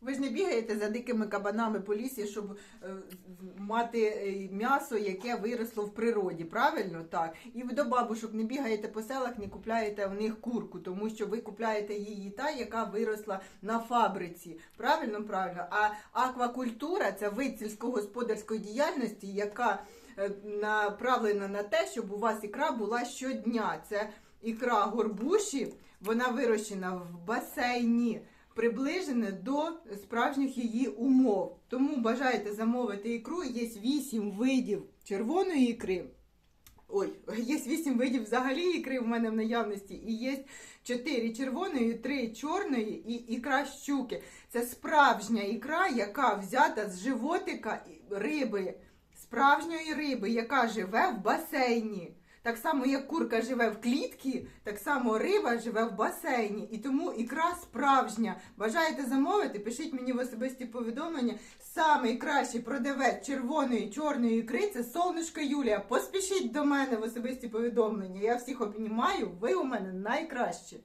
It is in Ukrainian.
Ви ж не бігаєте за дикими кабанами по лісі, щоб е, мати е, м'ясо, яке виросло в природі, правильно? Так. І ви до бабушок не бігаєте по селах, не купляєте в них курку, тому що ви купляєте її та, яка виросла на фабриці. Правильно, правильно. А аквакультура це вид сільськогосподарської діяльності, яка е, направлена на те, щоб у вас ікра була щодня. Це ікра горбуші, вона вирощена в басейні приближене до справжніх її умов. Тому бажаєте замовити ікру, є 8 видів червоної ікри. Ой, є 8 видів взагалі ікри в мене в наявності, і є 4 червоної, 3 чорної і ікра щуки. Це справжня ікра, яка взята з животика риби, справжньої риби, яка живе в басейні. Так само, як курка живе в клітці, так само риба живе в басейні. І тому ікра справжня. Бажаєте замовити? Пишіть мені в особисті повідомлення. Самий кращий продавець червоної чорної ікри це солнишко Юлія. Поспішіть до мене в особисті повідомлення. Я всіх обнімаю. Ви у мене найкращі.